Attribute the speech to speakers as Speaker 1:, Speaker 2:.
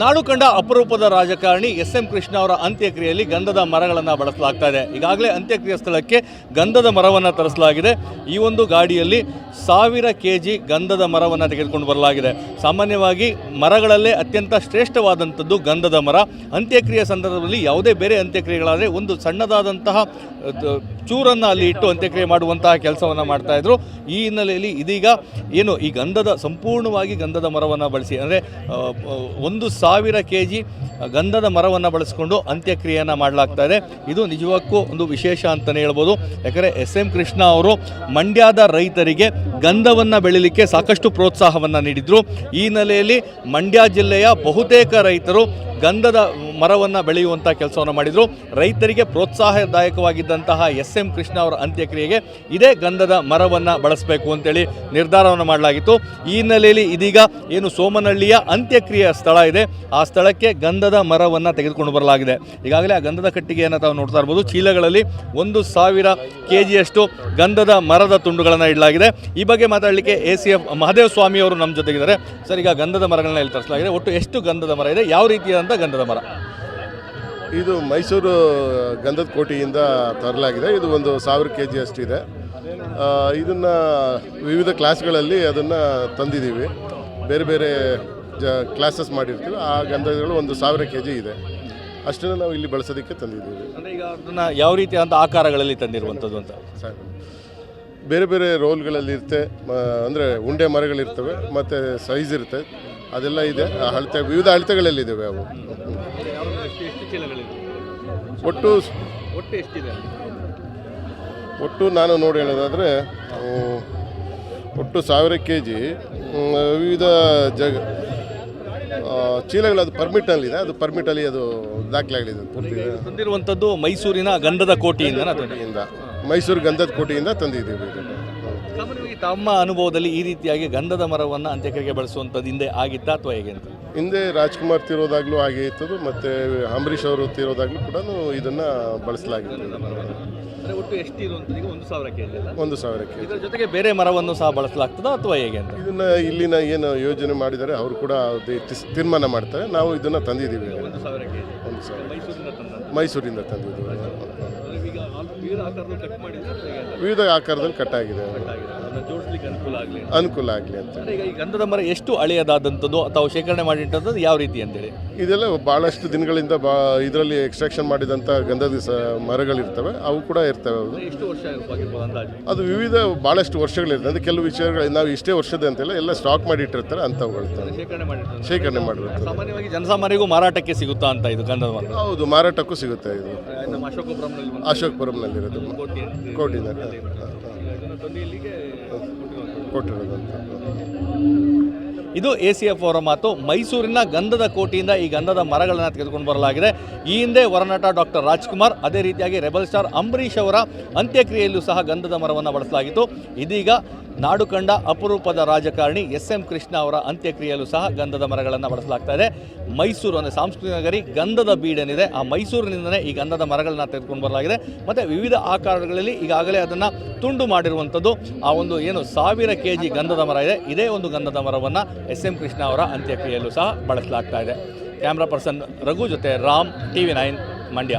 Speaker 1: ನಾಡು ಕಂಡ ಅಪರೂಪದ ರಾಜಕಾರಣಿ ಎಸ್ ಎಂ ಕೃಷ್ಣ ಅವರ ಅಂತ್ಯಕ್ರಿಯೆಯಲ್ಲಿ ಗಂಧದ ಮರಗಳನ್ನು ಬಳಸಲಾಗ್ತಾ ಇದೆ. ಈಗಾಗಲೇ ಅಂತ್ಯಕ್ರಿಯೆ ಸ್ಥಳಕ್ಕೆ ಗಂಧದ ಮರವನ್ನು ತರಿಸಲಾಗಿದೆ. ಈ ಒಂದು ಗಾಡಿಯಲ್ಲಿ ಸಾವಿರ ಕೆ ಜಿ ಗಂಧದ ಮರವನ್ನು ತೆಗೆದುಕೊಂಡು ಬರಲಾಗಿದೆ. ಸಾಮಾನ್ಯವಾಗಿ ಮರಗಳಲ್ಲೇ ಅತ್ಯಂತ ಶ್ರೇಷ್ಠವಾದಂಥದ್ದು ಗಂಧದ ಮರ. ಅಂತ್ಯಕ್ರಿಯೆ ಸಂದರ್ಭದಲ್ಲಿ ಯಾವುದೇ ಬೇರೆ ಅಂತ್ಯಕ್ರಿಯೆಗಳಾದರೆ ಒಂದು ಸಣ್ಣದಾದಂತಹ ಚೂರನ್ನು ಅಲ್ಲಿ ಇಟ್ಟು ಅಂತ್ಯಕ್ರಿಯೆ ಮಾಡುವಂತಹ ಕೆಲಸವನ್ನು ಮಾಡ್ತಾಯಿದ್ರು ಈ ಹಿನ್ನೆಲೆಯಲ್ಲಿ ಇದೀಗ ಏನು ಈ ಗಂಧದ, ಸಂಪೂರ್ಣವಾಗಿ ಗಂಧದ ಮರವನ್ನು ಬಳಸಿ, ಅಂದರೆ ಒಂದು ಸಾವಿರ ಕೆ ಜಿ ಗಂಧದ ಮರವನ್ನು ಬಳಸಿಕೊಂಡು ಅಂತ್ಯಕ್ರಿಯೆಯನ್ನು ಮಾಡಲಾಗ್ತಾ ಇದೆ. ಇದು ನಿಜಕ್ಕೂ ಒಂದು ವಿಶೇಷ ಅಂತಲೇ ಹೇಳ್ಬೋದು. ಯಾಕಂದರೆ ಎಸ್ ಎಂ ಕೃಷ್ಣ ಅವರು ಮಂಡ್ಯದ ರೈತರಿಗೆ ಗಂಧವನ್ನು ಬೆಳಿಲಿಕ್ಕೆ ಸಾಕಷ್ಟು ಪ್ರೋತ್ಸಾಹವನ್ನು ನೀಡಿದರು. ಈ ಹಿನ್ನೆಲೆಯಲ್ಲಿ ಮಂಡ್ಯ ಜಿಲ್ಲೆಯ ಬಹುತೇಕ ರೈತರು ಗಂಧದ ಮರವನ್ನು ಬೆಳೆಯುವಂಥ ಕೆಲಸವನ್ನು ಮಾಡಿದರು. ರೈತರಿಗೆ ಪ್ರೋತ್ಸಾಹದಾಯಕವಾಗಿದ್ದಂತಹ ಎಸ್ ಎಂ ಕೃಷ್ಣ ಅವರ ಅಂತ್ಯಕ್ರಿಯೆಗೆ ಇದೇ ಗಂಧದ ಮರವನ್ನು ಬಳಸಬೇಕು ಅಂತೇಳಿ ನಿರ್ಧಾರವನ್ನು ಮಾಡಲಾಗಿತ್ತು. ಈ ಹಿನ್ನೆಲೆಯಲ್ಲಿ ಇದೀಗ ಏನು ಸೋಮನಹಳ್ಳಿಯ ಅಂತ್ಯಕ್ರಿಯೆ ಸ್ಥಳ ಇದೆ. ಆ ಸ್ಥಳಕ್ಕೆ ಗಂಧದ ಮರವನ್ನು ತೆಗೆದುಕೊಂಡು ಬರಲಾಗಿದೆ. ಈಗಾಗಲೇ ಆ ಗಂಧದ ಕಟ್ಟಿಗೆಯನ್ನು ತಾವು ನೋಡ್ತಾ ಇರ್ಬೋದು. ಚೀಲಗಳಲ್ಲಿ ಒಂದು ಸಾವಿರ ಕೆ ಜಿಯಷ್ಟು ಗಂಧದ ಮರದ ತುಂಡುಗಳನ್ನು ಇಡಲಾಗಿದೆ. ಈ ಬಗ್ಗೆ ಮಾತಾಡಲಿಕ್ಕೆ A C F Mahadeva Swamy ಅವರು ನಮ್ಮ ಜೊತೆಗಿದ್ದಾರೆ. ಸರ್, ಈಗ ಗಂಧದ ಮರಗಳನ್ನ ಇಲ್ಲಿ ತರಿಸಲಾಗಿದೆ? ಒಟ್ಟು ಎಷ್ಟು ಗಂಧದ ಮರ ಇದೆ? ಯಾವ ಗಂಧದ ಮರ.
Speaker 2: ಇದು ಮೈಸೂರು ಗಂಧದ ಕೋಟೆಯಿಂದ ತರಲಾಗಿದೆ. ಇದು ಒಂದು ಸಾವಿರ ಕೆ ಜಿ ಅಷ್ಟಿದೆ. ಇದನ್ನು ಇದನ್ನ ವಿವಿಧ ಕ್ಲಾಸ್ಗಳಲ್ಲಿ ಅದನ್ನು ತಂದಿದ್ದೀವಿ. ಬೇರೆ ಬೇರೆ ಜ ಕ್ಲಾಸಸ್ ಮಾಡಿರ್ತೀವಿ. ಆ ಗಂಧಗಳು ಒಂದು ಸಾವಿರ ಕೆ ಜಿ ಇದೆ. ಅಷ್ಟನ್ನು ನಾವು ಇಲ್ಲಿ ಬಳಸೋದಕ್ಕೆ ತಂದಿದ್ದೀವಿ.
Speaker 1: ಅಂದರೆ ಈಗ ಅದನ್ನು ಯಾವ ರೀತಿಯಾದಂಥ ಆಕಾರಗಳಲ್ಲಿ ತಂದಿರುವಂಥದ್ದು ಅಂತ?
Speaker 2: ಸಾಕು. ಬೇರೆ ಬೇರೆ ರೋಲ್ಗಳಲ್ಲಿ ಇರುತ್ತೆ. ಅಂದರೆ ಉಂಡೆ ಮರಗಳಿರ್ತವೆ ಮತ್ತು ಸೈಜ್ ಇರುತ್ತೆ. ಅದೆಲ್ಲ ಇದೆ. ಅಳತೆ ವಿವಿಧ ಅಳತೆಗಳಲ್ಲಿದ್ದಾವೆ ಅವು. ಒಟ್ಟು
Speaker 1: ಒಟ್ಟು ಎಷ್ಟಿದೆ
Speaker 2: ಒಟ್ಟು ನಾನು ನೋಡಿ ಹೇಳೋದಾದರೆ ಒಟ್ಟು ಸಾವಿರ ಕೆ ಜಿ ವಿವಿಧ ಜಗ ಚೀಲಗಳು ಅದು ಪರ್ಮಿಟಲ್ಲಿದೆ ಅದು ಪರ್ಮಿಟಲ್ಲಿ ಅದು ದಾಖಲೆಗಳಿದೆ ಪೂರ್ತಿ.
Speaker 1: ತಂದಿರುವಂಥದ್ದು ಮೈಸೂರಿನ ಗಂಧದ ಕೋಟೆಯಿಂದ.
Speaker 2: ಮೈಸೂರು ಗಂಧದ ಕೋಟೆಯಿಂದ ತಂದಿದ್ದೀವಿ.
Speaker 1: ತಮ್ಮ ಅನುಭವದಲ್ಲಿ ಈ ರೀತಿಯಾಗಿ ಗಂಧದ ಮರವನ್ನು ಅಂತ್ಯಕ್ರಿಯೆಗೆ ಬಳಸುವಂಥದ್ದು ಹಿಂದೆ ಆಗಿತ್ತಾ ಅಥವಾ ಹೇಗೆ ಅಂತ?
Speaker 2: ಹಿಂದೆ ರಾಜ್ಕುಮಾರ್ ತಿರೋದಾಗ್ಲೂ ಹಾಗೆ ಇತ್ತದು ಮತ್ತು ಅಂಬರೀಷ್ ಅವರು ತಿರೋದಾಗ್ಲೂ ಕೂಡ ಇದನ್ನು ಬಳಸಲಾಗಿತ್ತು.
Speaker 1: ಅಂದರೆ ಒಟ್ಟು ಈಗ ಒಂದು ಸಾವಿರ ಕೆ ಜಿ
Speaker 2: ಒಂದು ಸಾವಿರ ಕೆ
Speaker 1: ಇದರ ಜೊತೆಗೆ ಬೇರೆ ಮರವನ್ನು ಸಹ ಬಳಸಲಾಗ್ತದಾ ಅಥವಾ ಹೇಗೆ ಅಂತ?
Speaker 2: ಇದನ್ನ ಇಲ್ಲಿನ ಏನು ಯೋಜನೆ ಮಾಡಿದ್ದಾರೆ ಅವರು ಕೂಡ ತೀರ್ಮಾನ ಮಾಡ್ತಾರೆ. ನಾವು ಇದನ್ನ ತಂದಿದ್ದೀವಿ.
Speaker 1: ಒಂದು ಸಾವಿರ ಕೆ ಜಿ
Speaker 2: ಒಂದು ಸಾವಿರ.
Speaker 1: ಮೈಸೂರಿಂದ ತಂದ
Speaker 2: ತಂದಿದ್ದೀವಿ
Speaker 1: ವಿವಿಧ ಆಕಾರದಲ್ಲಿ ಕಟ್ ಮಾಡಿದ್ರೆ ಆಗಿದೆ. ಜೋಡಿಸ್ಲಿಕ್ಕೆ ಅನುಕೂಲ ಆಗಲಿ
Speaker 2: ಅನುಕೂಲ ಆಗಲಿ ಅಂತ
Speaker 1: ಈಗ ಈ ಗಂಧದ ಮರ ಎಷ್ಟು ಹಳೆಯದಾದಂಥದ್ದು ಅಥವಾ ಶೇಖರಣೆ ಮಾಡಿಟ್ಟಂಥದ್ದು ಯಾವ ರೀತಿ ಅಂತೇಳಿ?
Speaker 2: ಇದೆಲ್ಲ ಭಾಳಷ್ಟು ದಿನಗಳಿಂದ ಬಾ ಇದರಲ್ಲಿ ಎಕ್ಸ್ಟ್ರಾಕ್ಷನ್ ಮಾಡಿದಂಥ ಗಂಧದ ಸ ಮರಗಳಿರ್ತವೆ ಅವು ಕೂಡ ಇರ್ತವೆ ಅದು.
Speaker 1: ಎಷ್ಟು ವರ್ಷ ಆಗಿರ್ಬೋದು ಅಂದಾಜು?
Speaker 2: ಅದು ವಿವಿಧ ಭಾಳಷ್ಟು ವರ್ಷಗಳಿರ್ತದೆ ಅಂದರೆ ಕೆಲವು ವಿಷಯಗಳು ನಾವು ಇಷ್ಟೇ ವರ್ಷದ ಅಂತೆಲ್ಲ ಎಲ್ಲ ಸ್ಟಾಕ್ ಮಾಡಿ ಇಟ್ಟಿರ್ತಾರೆ ಅಂಥವುಗಳು
Speaker 1: ಶೇಖರಣೆ ಮಾಡಿರ್ತಾರೆ
Speaker 2: ಶೇಖರಣೆ ಮಾಡಿರ್ತಾರೆ
Speaker 1: ಸಾಮಾನ್ಯವಾಗಿ ಜನಸಾಮಾನ್ಯರಿಗೂ ಮಾರಾಟಕ್ಕೆ ಸಿಗುತ್ತಾ ಅಂತ ಇದು ಗಂಧದ ಮರ?
Speaker 2: ಹೌದು ಮಾರಾಟಕ್ಕೂ ಸಿಗುತ್ತೆ ಇದು.
Speaker 1: ನಮ್ಮ ಅಶೋಕಪುರಂನಲ್ಲಿ ಅಶೋಕಪುರಂನಲ್ಲಿರೋದು.
Speaker 2: ಅಶೋಕ್ಪುರಂನಲ್ಲಿರೋದು
Speaker 1: ಕೋಟಿ ಅಂತ
Speaker 2: ಕೋಟಿನಲ್ಲಿ
Speaker 1: ಇದು ಎ ಸಿ ಎಫ್ ಅವರ ಮಾತು. ಮೈಸೂರಿನ ಗಂಧದ ಕೋಟಿಯಿಂದ ಈ ಗಂಧದ ಮರಗಳನ್ನು ತೆಗೆದುಕೊಂಡು ಬರಲಾಗಿದೆ. ಈ ಹಿಂದೆ ವರನಟ ಡಾಕ್ಟರ್ ರಾಜ್ಕುಮಾರ್, ಅದೇ ರೀತಿಯಾಗಿ ರೆಬಲ್ ಸ್ಟಾರ್ ಅಂಬರೀಷ್ ಅವರ ಅಂತ್ಯಕ್ರಿಯೆಯಲ್ಲೂ ಸಹ ಗಂಧದ ಮರವನ್ನು ಬಳಸಲಾಗಿತ್ತು. ಇದೀಗ ನಾಡು ಕಂಡ ಅಪರೂಪದ ರಾಜಕಾರಣಿ ಎಸ್ ಎಂ ಕೃಷ್ಣ ಅವರ ಅಂತ್ಯಕ್ರಿಯೆಯಲ್ಲೂ ಸಹ ಗಂಧದ ಮರಗಳನ್ನು ಬಳಸಲಾಗ್ತಾ ಇದೆ. ಮೈಸೂರು ಅಂದರೆ ಸಾಂಸ್ಕೃತಿಕ ನಗರಿ ಗಂಧದ ಬೀಡೇನಿದೆ. ಆ ಮೈಸೂರಿನಿಂದಲೇ ಈ ಗಂಧದ ಮರಗಳನ್ನು ತೆಗೆದುಕೊಂಡು ಬರಲಾಗಿದೆ. ಮತ್ತು ವಿವಿಧ ಆಕಾರಗಳಲ್ಲಿ ಈಗಾಗಲೇ ಅದನ್ನು ತುಂಡು ಮಾಡಿರುವಂಥದ್ದು. ಆ ಒಂದು ಏನು ಸಾವಿರ ಕೆ ಜಿ ಗಂಧದ ಮರ ಇದೆ. ಇದೇ ಒಂದು ಗಂಧದ ಮರವನ್ನು ಎಸ್ ಎಂ ಕೃಷ್ಣ ಅವರ ಅಂತ್ಯಕ್ರಿಯೆಯಲ್ಲೂ ಸಹ ಬಳಸಲಾಗ್ತಾ ಇದೆ. ಕ್ಯಾಮ್ರಾ ಪರ್ಸನ್ ರಘು ಜೊತೆ Ram T V nine, Mandya.